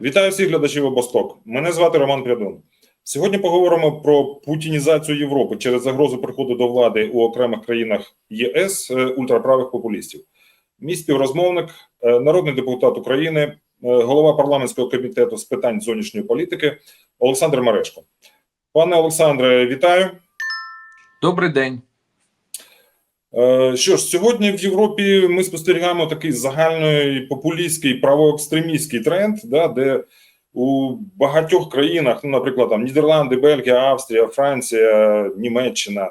Вітаю всіх глядачів Обосток. Мене звати Роман Прядун. Сьогодні поговоримо про путінізацію Європи через загрозу приходу до влади у окремих країнах ЄС е, ультраправих популістів. Мій співрозмовник, е, народний депутат України, е, голова парламентського комітету з питань зовнішньої політики Олександр Марешко. Пане Олександре, вітаю. Добрий день. Е, Що ж, сьогодні в Європі ми спостерігаємо такий загальний популістський правоекстремістський тренд, да, де у багатьох країнах, ну, наприклад, там Нідерланди, Бельгія, Австрія, Франція, Німеччина,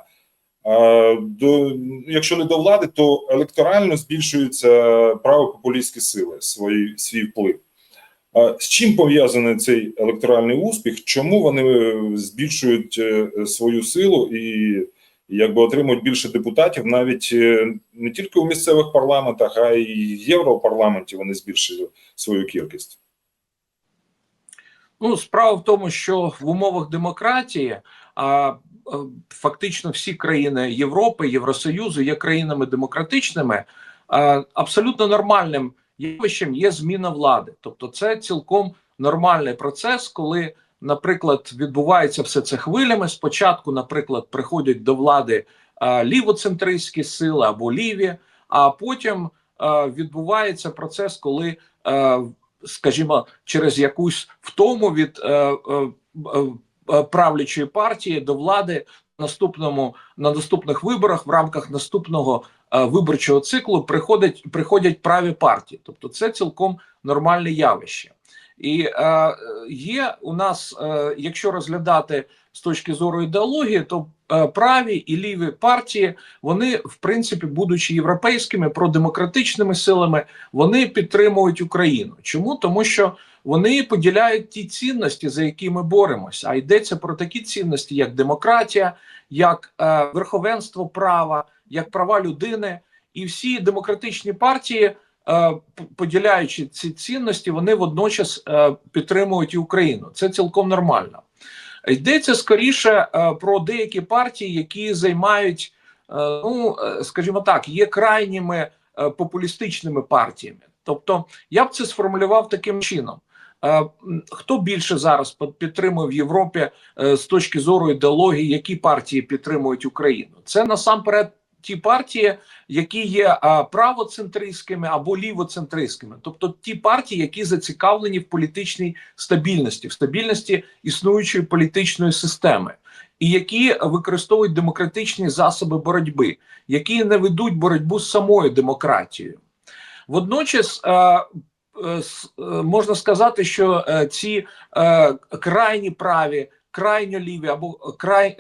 е, до, якщо не до влади, то електорально збільшуються правопопулістські сили, свої, свій вплив. Е, З чим пов'язаний цей електоральний успіх? Чому вони збільшують свою силу і якби отримують більше депутатів, навіть е, не тільки у місцевих парламентах, а й в Європарламенті вони збільшили свою кількість. Ну, справа в тому, що в умовах демократії а, е, фактично всі країни Європи, Євросоюзу є країнами демократичними. А, абсолютно нормальним явищем є зміна влади. Тобто, це цілком нормальний процес, коли, наприклад, відбувається все це хвилями. Спочатку, наприклад, приходять до влади а, лівоцентристські сили або ліві, а потім а, відбувається процес, коли. А, скажімо, через якусь втому від е, е, е, правлячої партії до влади наступному на наступних виборах в рамках наступного е, виборчого циклу приходять приходять праві партії, тобто це цілком нормальне явище. І е, є у нас, е, якщо розглядати з точки зору ідеології, то е, праві і ліві партії, вони, в принципі, будучи європейськими продемократичними силами, вони підтримують Україну. Чому? Тому що вони поділяють ті цінності, за які ми боремося. А йдеться про такі цінності, як демократія, як е, верховенство права, як права людини, і всі демократичні партії. Е, поділяючи ці цінності, вони водночас е, підтримують і Україну. Це цілком нормально. Йдеться скоріше е, про деякі партії, які займають, ну скажімо так, є крайніми популістичними партіями. Тобто, я б це сформулював таким чином. Хто більше зараз підтримує в Європі з точки зору ідеології, які партії підтримують Україну? Це насамперед ті партії, які є правоцентристськими або лівоцентристськими, тобто ті партії, які зацікавлені в політичній стабільності, в стабільності існуючої політичної системи, і які використовують демократичні засоби боротьби, які не ведуть боротьбу з самою демократією. Водночас. Можна сказати, що ці крайні праві, крайньо ліві або край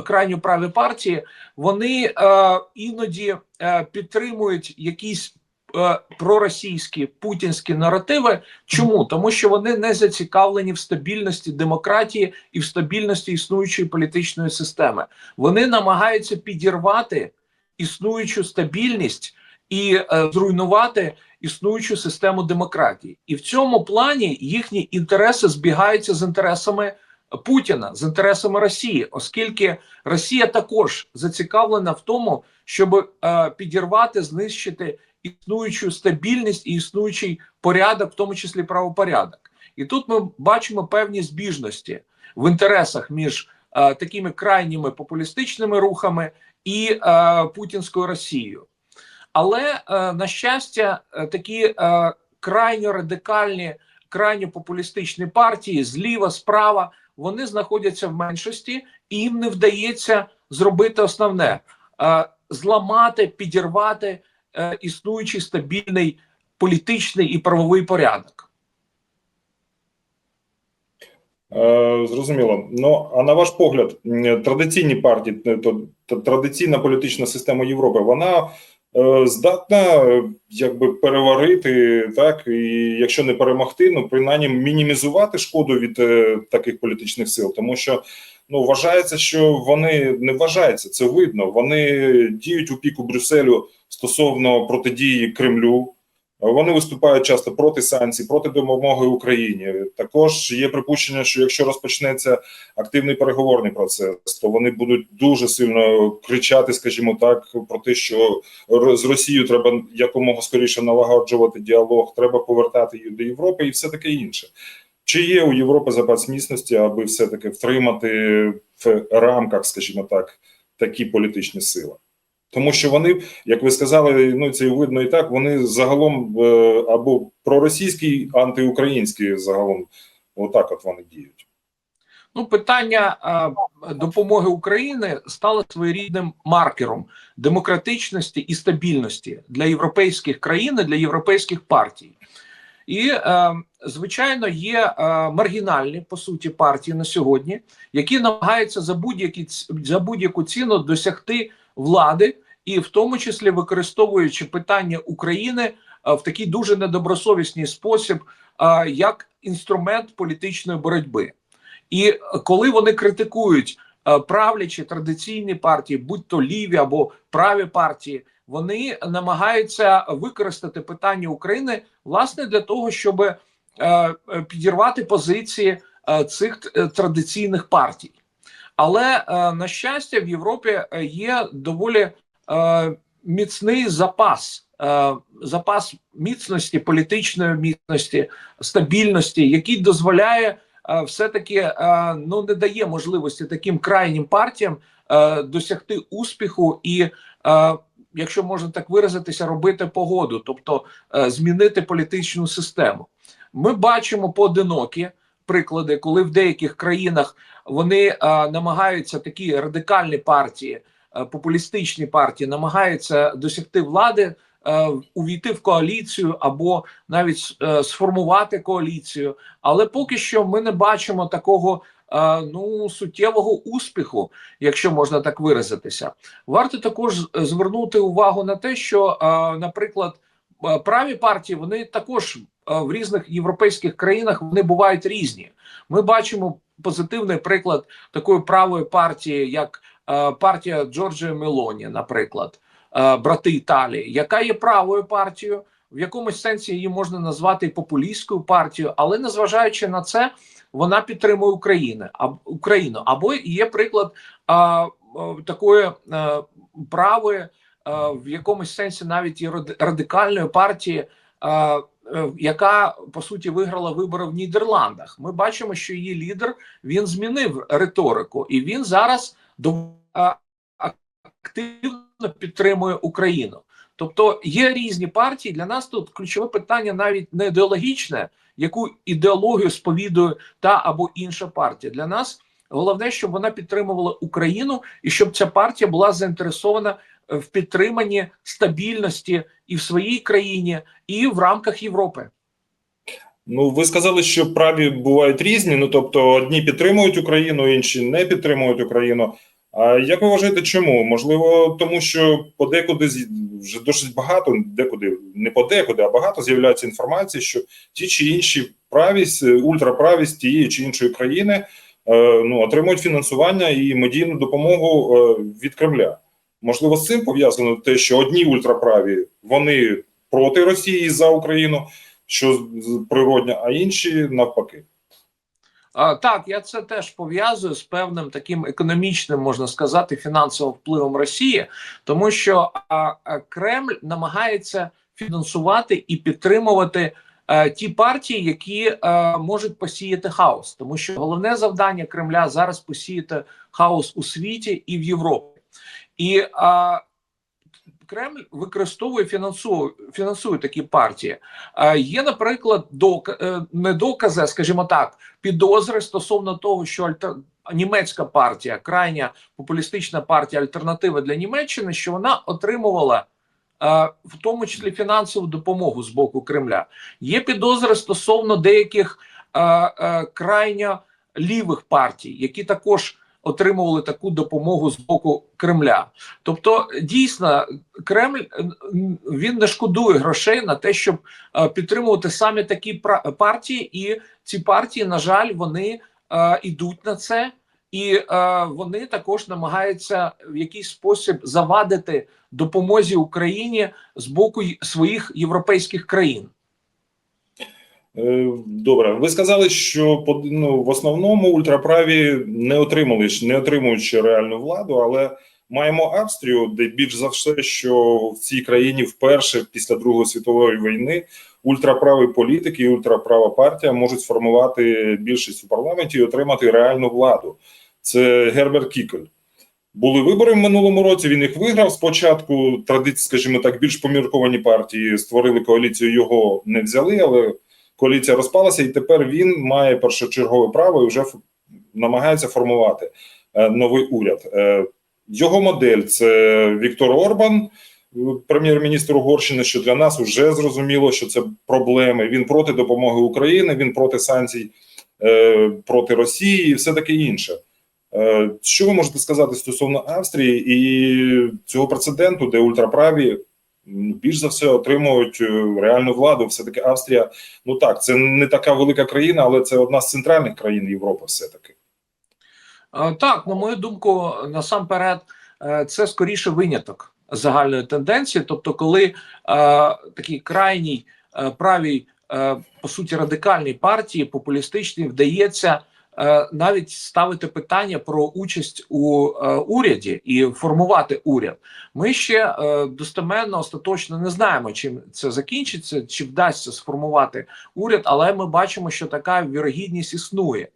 крайньо праві партії, вони е, іноді е, підтримують якісь е, проросійські путінські наративи. Чому тому, що вони не зацікавлені в стабільності демократії і в стабільності існуючої політичної системи. Вони намагаються підірвати існуючу стабільність і е, зруйнувати. Існуючу систему демократії, і в цьому плані їхні інтереси збігаються з інтересами Путіна з інтересами Росії, оскільки Росія також зацікавлена в тому, щоб е, підірвати, знищити існуючу стабільність і існуючий порядок, в тому числі правопорядок. І тут ми бачимо певні збіжності в інтересах між е, такими крайніми популістичними рухами і е, путінською Росією. Але на щастя, такі е, крайньо радикальні, крайньо популістичні партії зліва, справа вони знаходяться в меншості, і їм не вдається зробити основне зламати, підірвати е, існуючий стабільний політичний і правовий порядок. Е, зрозуміло. Ну а на ваш погляд, традиційні партії, то традиційна політична система Європи, вона здатна якби переварити так, і якщо не перемогти, ну принаймні мінімізувати шкоду від е, таких політичних сил, тому що ну вважається, що вони не вважається, це видно. Вони діють у піку Брюсселю стосовно протидії Кремлю. Вони виступають часто проти санкцій, проти допомоги Україні. Також є припущення, що якщо розпочнеться активний переговорний процес, то вони будуть дуже сильно кричати, скажімо так, про те, що з Росією треба якомога скоріше налагоджувати діалог, треба повертати її до Європи і все таке інше. Чи є у Європи запас міцності, аби все таки втримати в рамках, скажімо так, такі політичні сили? Тому що вони, як ви сказали, ну це видно і так. Вони загалом е, або проросійські, антиукраїнські загалом, отак от вони діють. Ну, питання е, допомоги України стало своєрідним маркером демократичності і стабільності для європейських країн, і для європейських партій. І, е, звичайно, є маргінальні по суті партії на сьогодні, які намагаються за будь-які за будь-яку ціну досягти влади, і в тому числі використовуючи питання України е, в такий дуже недобросовісний спосіб, е, як інструмент політичної боротьби. І коли вони критикують е, правлячі традиційні партії, будь то ліві або праві партії, вони намагаються використати питання України власне для того, щоб підірвати позиції цих традиційних партій. Але на щастя, в Європі є доволі міцний запас, е, запас міцності, політичної міцності, стабільності, який дозволяє е, все-таки е, ну не дає можливості таким крайнім партіям е, досягти успіху і, е, якщо можна так виразитися, робити погоду, тобто е, змінити політичну систему. Ми бачимо поодинокі приклади, коли в деяких країнах вони е, намагаються такі радикальні партії, е, популістичні партії, намагаються досягти влади. е, Увійти в коаліцію або навіть е, сформувати коаліцію, але поки що ми не бачимо такого е, ну суттєвого успіху, якщо можна так виразитися. Варто також звернути увагу на те, що, е, наприклад, е, праві партії вони також е, в різних європейських країнах вони бувають різні. Ми бачимо позитивний приклад такої правої партії, як е, партія Джорджія Мелоні, наприклад, е, брати Італії, яка є правою партією. В якомусь сенсі її можна назвати популістською партією, але незважаючи на це, вона підтримує Україну Україну. Або є приклад а, а, такої а, правої, а, в якомусь сенсі навіть і ради- радикальної партії, а, е, яка по суті виграла вибори в Нідерландах. Ми бачимо, що її лідер він змінив риторику, і він зараз активно підтримує Україну. Тобто є різні партії. Для нас тут ключове питання навіть не ідеологічне, яку ідеологію сповідує та або інша партія. Для нас головне, щоб вона підтримувала Україну і щоб ця партія була заінтересована в підтриманні стабільності і в своїй країні, і в рамках Європи. Ну, ви сказали, що праві бувають різні. Ну тобто, одні підтримують Україну, інші не підтримують Україну. А як ви вважаєте, чому? Можливо, тому що подекуди вже досить багато, декуди не подекуди, а багато з'являється інформації, що ті чи інші правість, ультраправість тієї чи іншої країни е, ну, отримують фінансування і медійну допомогу е, від Кремля. Можливо, з цим пов'язано те, що одні ультраправі вони проти Росії за Україну, що з- а інші навпаки. А, так, я це теж пов'язую з певним таким економічним, можна сказати, фінансовим впливом Росії, тому що а, а, Кремль намагається фінансувати і підтримувати е, ті партії, які е, можуть посіяти хаос, тому що головне завдання Кремля зараз посіяти хаос у світі і в Європі. І а, Кремль використовує фінансує, фінансує такі партії. Є, наприклад, док, е, не докази, скажімо так, підозри стосовно того, що альтер... німецька партія, крайня популістична партія Альтернатива для Німеччини, що вона отримувала е, в тому числі фінансову допомогу з боку Кремля. Є підозри стосовно деяких е, е, крайньо лівих партій, які також отримували таку допомогу з боку Кремля. Тобто, дійсно, Кремль е, він не шкодує грошей на те, щоб е, підтримувати саме такі партії, і ці партії, на жаль, вони е, йдуть на це. і е, вони також намагаються в якийсь спосіб завадити допомозі Україні з боку своїх європейських країн. Е, Добре, ви сказали, що ну, в основному ультраправі не отримали не отримують ще реальну владу, але маємо Австрію, де більш за все, що в цій країні вперше після Другої світової війни ультраправі політики і ультраправа партія можуть сформувати більшість у парламенті і отримати реальну владу. Це Герберт Кікель. Були вибори в минулому році. Він їх виграв. Спочатку традиції, скажімо так, більш помірковані партії створили коаліцію. Його не взяли, але коаліція розпалася, і тепер він має першочергове право і вже намагається формувати е, новий уряд. Е, його модель це Віктор Орбан, е, прем'єр-міністр Угорщини. Що для нас вже зрозуміло, що це проблеми. Він проти допомоги Україні, він проти санкцій проти Росії і все таке інше. Що ви можете сказати стосовно Австрії і цього прецеденту, де ультраправі більш за все отримують е, реальну владу? Все таки Австрія, ну так, це не така велика країна, але це одна з центральних країн Європи. Все таки. Е, Так, на мою думку, насамперед, е, це скоріше виняток загальної тенденції. Тобто, коли е, такій крайній е, правій, е, по суті, радикальній партії, популістичній, вдається навіть ставити питання про участь у е, уряді і формувати уряд. Ми ще е, достеменно остаточно не знаємо, чим це закінчиться, чи вдасться сформувати уряд, але ми бачимо, що така вірогідність існує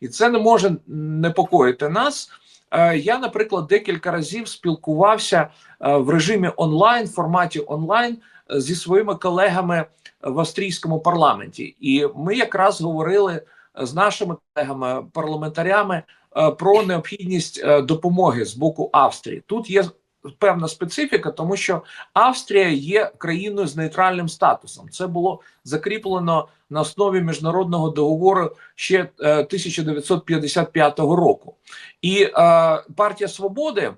і це не може непокоїти нас. Е, Я, наприклад, декілька разів спілкувався е, в режимі онлайн, форматі онлайн е, зі своїми колегами в австрійському парламенті, і ми якраз говорили з нашими колегами парламентарями е, про необхідність е, допомоги з боку Австрії. Тут є певна специфіка, тому що Австрія є країною з нейтральним статусом. Це було закріплено на основі міжнародного договору ще е, 1955 року. І е, партія свободи е,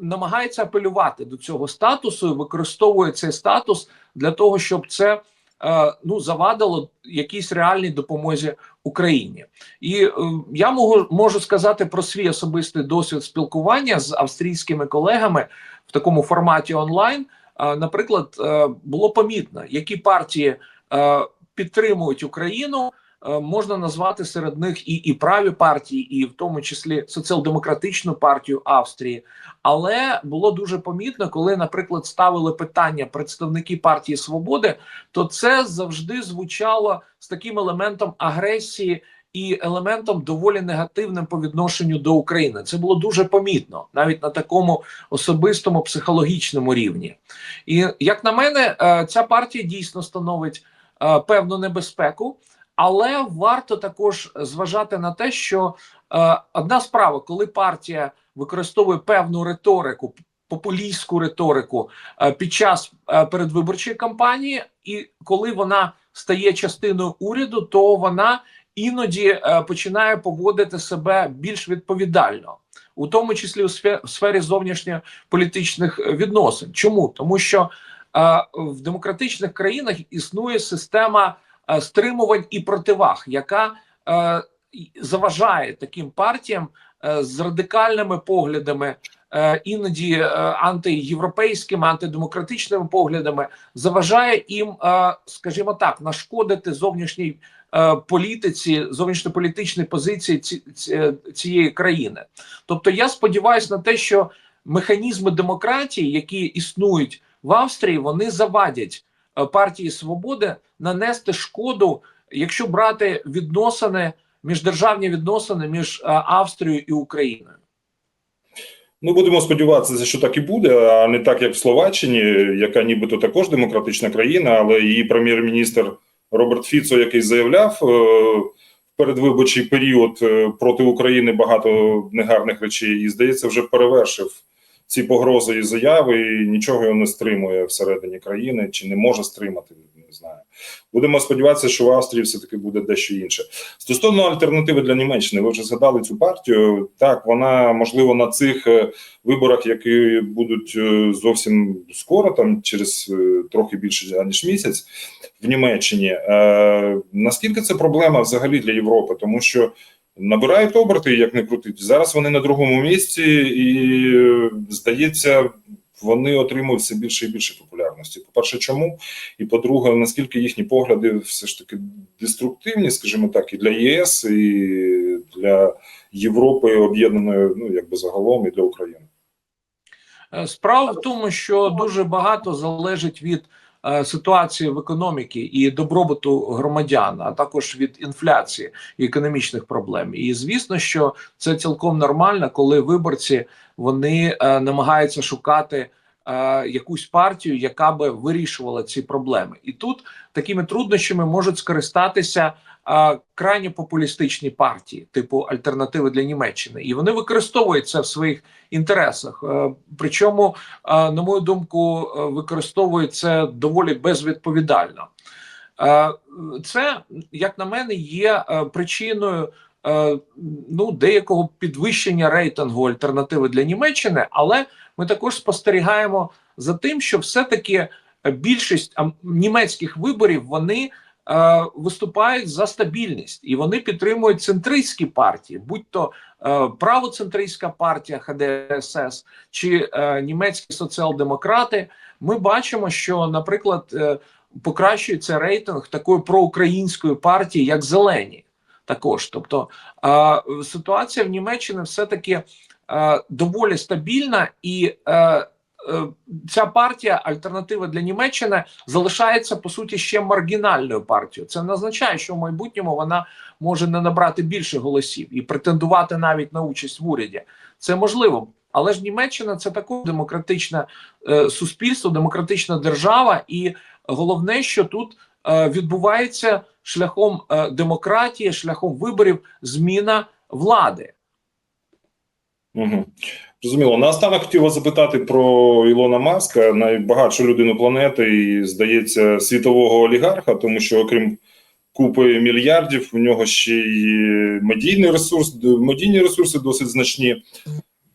намагається апелювати до цього статусу і використовує цей статус для того, щоб це е, ну завадило якійсь реальній допомозі Україні. І е, я можу, можу сказати про свій особистий досвід спілкування з австрійськими колегами в такому форматі онлайн. Е, наприклад, е, було помітно, які партії е, підтримують Україну. Е, Можна назвати серед них і, і праві партії, і в тому числі соціал-демократичну партію Австрії. Але було дуже помітно, коли, наприклад, ставили питання представники партії Свободи, то це завжди звучало з таким елементом агресії і елементом доволі негативним по відношенню до України. Це було дуже помітно, навіть на такому особистому психологічному рівні. І як на мене, е, ця партія дійсно становить е, певну небезпеку. Але варто також зважати на те, що е, одна справа, коли партія використовує певну риторику, популістську риторику е, під час е, передвиборчої кампанії, і коли вона стає частиною уряду, то вона іноді е, починає поводити себе більш відповідально, у тому числі у сфері зовнішньополітичних відносин. Чому тому, що е, в демократичних країнах існує система стримувань і противаг, яка е, заважає таким партіям е, з радикальними поглядами, е, іноді е, антиєвропейськими, антидемократичними поглядами, заважає їм, е, скажімо так, нашкодити зовнішній е, політиці, зовнішньополітичній позиції ці, ці, цієї країни. Тобто, я сподіваюся на те, що механізми демократії, які існують в Австрії, вони завадять е, партії свободи нанести шкоду, якщо брати відносини, міждержавні відносини між е, Австрією і Україною. Ну, будемо сподіватися, що так і буде, а не так, як в Словаччині, яка нібито також демократична країна, але її прем'єр-міністр Роберт Фіцо, який заявляв е, в передвиборчий період е, проти України багато негарних речей, і здається, вже перевершив ці погрози і заяви, і нічого його не стримує всередині країни, чи не може стримати. Не знаю. Будемо сподіватися, що в Австрії все таки буде дещо інше. Стосовно альтернативи для Німеччини, ви вже згадали цю партію. Так, вона можливо на цих е, виборах, які будуть е, зовсім скоро, там через е, трохи більше ніж місяць в Німеччині. Е, наскільки це проблема взагалі для Європи? Тому що набирають оберти, як не крутить. Зараз вони на другому місці, і здається, вони отримують все більше і більше популярності. По-перше, чому? І по-друге, наскільки їхні погляди все ж таки деструктивні, скажімо так, і для ЄС, і для Європи об'єднаної, ну якби загалом, і для України. Е, Справа в тому, що дуже багато залежить від ситуації в економіці і добробуту громадян, а також від інфляції і економічних проблем. І звісно, що це цілком нормально, коли виборці вони е, намагаються шукати. Е, Якусь партію, яка би вирішувала ці проблеми, і тут такими труднощами можуть скористатися е, крайньо популістичні партії, типу альтернативи для Німеччини, і вони використовують це в своїх інтересах. Е, Причому, е, на мою думку, е, використовують це доволі безвідповідально. Е, Це, як на мене, є е, причиною ну, деякого підвищення рейтингу альтернативи для Німеччини, але ми також спостерігаємо за тим, що все-таки більшість німецьких виборів вони е, виступають за стабільність і вони підтримують центристські партії, будь то е, правоцентристська партія ХДСС чи е, німецькі соціал-демократи. Ми бачимо, що, наприклад, е, покращується рейтинг такої проукраїнської партії, як зелені. Також, тобто ситуація в Німеччині все таки е, доволі стабільна, і е, е, ця партія, альтернатива для Німеччини, залишається по суті ще маргінальною партією. Це не означає, що в майбутньому вона може не набрати більше голосів і претендувати навіть на участь в уряді. Це можливо. Але ж Німеччина це також демократичне суспільство, демократична держава, і головне, що тут відбувається шляхом е, демократії, шляхом виборів, зміна влади. Угу. Зрозуміло. Наостанок хотів вас запитати про Ілона Маска, найбагатшу людину планети і, здається, світового олігарха, тому що, окрім купи мільярдів, у нього ще й медійний ресурс, медійні ресурси досить значні.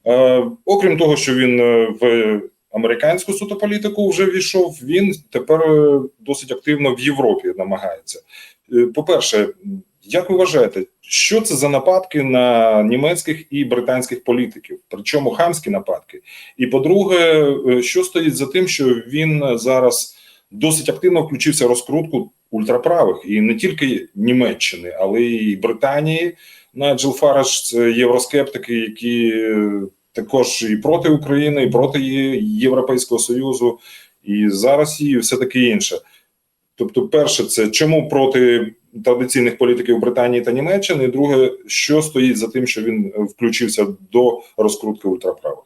Е, окрім того, що він е, в американську суто політику вже війшов, він тепер е, досить активно в Європі намагається. Е, По-перше, як ви вважаєте, що це за нападки на німецьких і британських політиків? Причому хамські нападки? І по-друге, е, що стоїть за тим, що він зараз досить активно включився в розкрутку ультраправих і не тільки Німеччини, але й Британії. Найджел Фараш це євроскептики, які також і проти України, і проти Європейського Союзу, і зараз і все таке інше. Тобто, перше, це чому проти традиційних політиків Британії та Німеччини, і друге, що стоїть за тим, що він включився до розкрутки ультраправих.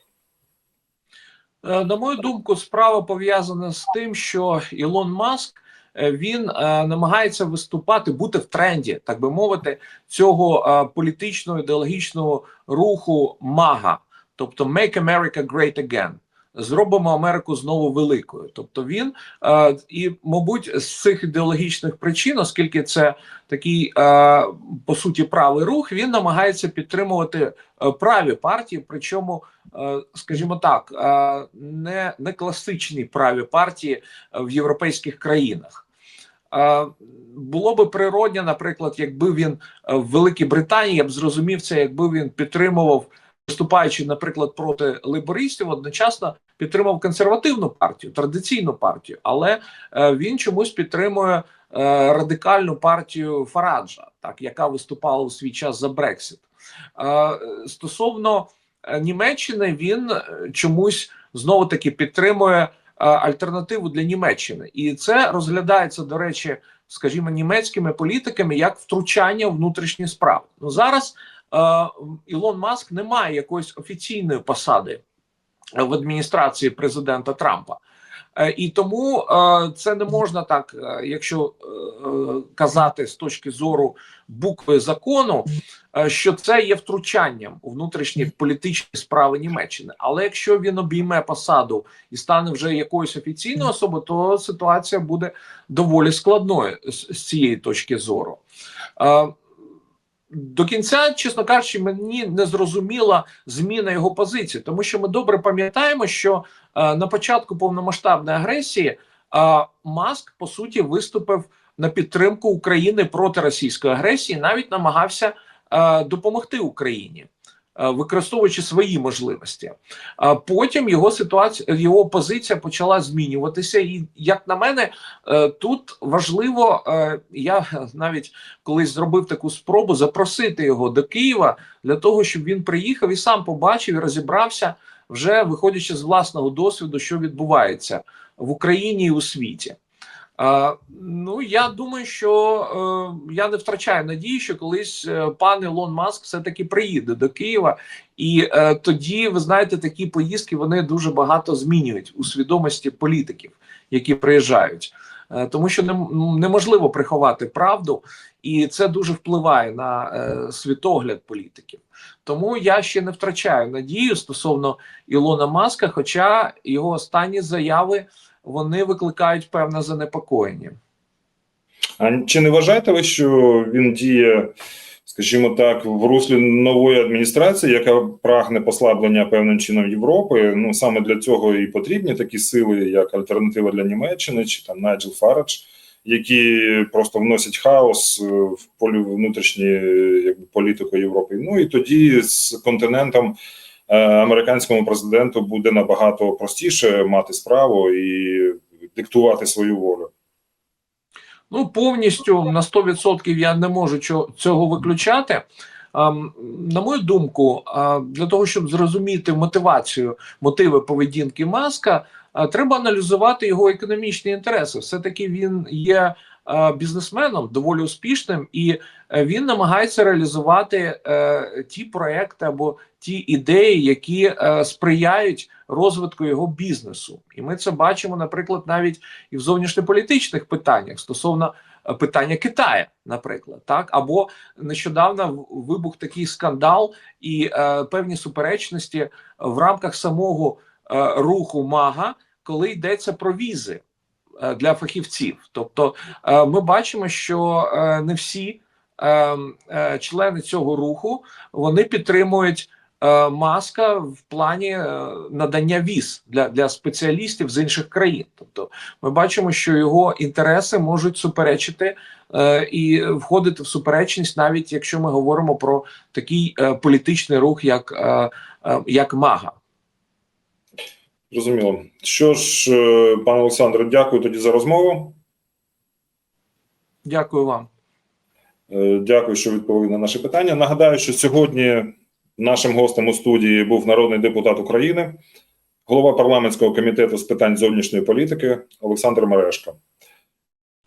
Е, На мою думку, справа пов'язана з тим, що Ілон Маск е, він е, намагається виступати, бути в тренді, так би мовити, цього е, політичного ідеологічного руху МАГА, тобто Make America Great Again. Зробимо Америку знову великою. Тобто він е, і, мабуть, з цих ідеологічних причин, оскільки це такий е, по суті правий рух, він намагається підтримувати е, праві партії, причому е, скажімо так, е, не, не класичні праві партії е, в європейських країнах. Е, Було би природньо, наприклад, якби він в Великій Британії, я б зрозумів це, якби він підтримував, виступаючи, наприклад, проти лейбористів, одночасно підтримав консервативну партію, традиційну партію, але е, він чомусь підтримує е, радикальну партію Фараджа, так яка виступала у свій час за Брексит. Е, Стосовно Німеччини, він чомусь знову таки підтримує альтернативу для Німеччини, і це розглядається, до речі, скажімо, німецькими політиками як втручання в внутрішні справи. Ну зараз Ілон Маск не має якоїсь офіційної посади в адміністрації президента Трампа. Е, І тому е, це не можна так, е, якщо е, е, казати з точки зору букви закону, е, що це є втручанням у внутрішні політичні справи Німеччини. Але якщо він обійме посаду і стане вже якоюсь офіційною особою, то ситуація буде доволі складною з цієї точки зору. До кінця, чесно кажучи, мені не зрозуміла зміна його позиції, тому що ми добре пам'ятаємо, що е, на початку повномасштабної агресії е, Маск по суті виступив на підтримку України проти російської агресії, навіть намагався е, допомогти Україні. Е, Використовуючи свої можливості, а потім його ситуація, його позиція почала змінюватися. І як на мене, е, тут важливо. е, Я навіть колись зробив таку спробу запросити його до Києва для того, щоб він приїхав і сам побачив і розібрався, вже виходячи з власного досвіду, що відбувається в Україні і у світі. Ну я думаю, що е, я не втрачаю надії, що колись е, пан Ілон Маск все таки приїде до Києва, і е, тоді ви знаєте, такі поїздки вони дуже багато змінюють у свідомості політиків, які приїжджають, тому що неможливо приховати правду, і це дуже впливає на світогляд політиків. Тому я ще не втрачаю надію стосовно Ілона Маска, хоча його останні заяви вони викликають певне занепокоєння. А чи не вважаєте ви, що він діє, скажімо так, в руслі нової адміністрації, яка прагне послаблення певним чином Європи? Ну саме для цього і потрібні такі сили, як альтернатива для Німеччини чи там Найджел Фарадж, які просто вносять хаос е, в полі внутрішню якби, політику Європи. Ну і тоді з континентом. Е, Американському президенту буде набагато простіше мати справу і диктувати свою волю. Ну, повністю на 100% я не можу цього виключати. На мою думку, для того, щоб зрозуміти мотивацію, мотиви поведінки Маска, треба аналізувати його економічні інтереси. Все-таки він є бізнесменом доволі успішним, і е, він намагається реалізувати е, ті проекти або ті ідеї, які е, сприяють розвитку його бізнесу. І ми це бачимо, наприклад, навіть і в зовнішньополітичних питаннях стосовно е, питання Китаю, наприклад, так або нещодавно вибух такий скандал і е, певні суперечності в рамках самого е, руху МАГА, коли йдеться про візи е, для фахівців. Тобто, е, ми бачимо, що е, не всі е, е, члени цього руху вони підтримують. е, Маска в плані е, надання віз для, для спеціалістів з інших країн. Тобто, ми бачимо, що його інтереси можуть суперечити е, і входити в суперечність, навіть якщо ми говоримо про такий е, політичний рух, як, е, е, як МАГА. Зрозуміло. Що ж, е, пане Олександре, дякую тоді за розмову. Дякую вам. Е, Дякую, що відповіли на наше питання. Нагадаю, що сьогодні нашим гостем у студії був народний депутат України, голова парламентського комітету з питань зовнішньої політики Олександр Мерешко.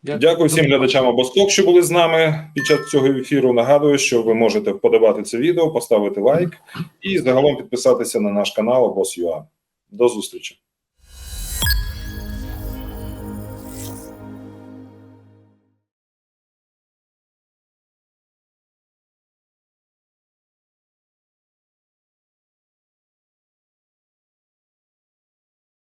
Дякую всім глядачам обосток, що були з нами під час цього ефіру. Нагадую, що ви можете вподобати це відео, поставити лайк і загалом підписатися на наш канал Обос.ua. До зустрічі.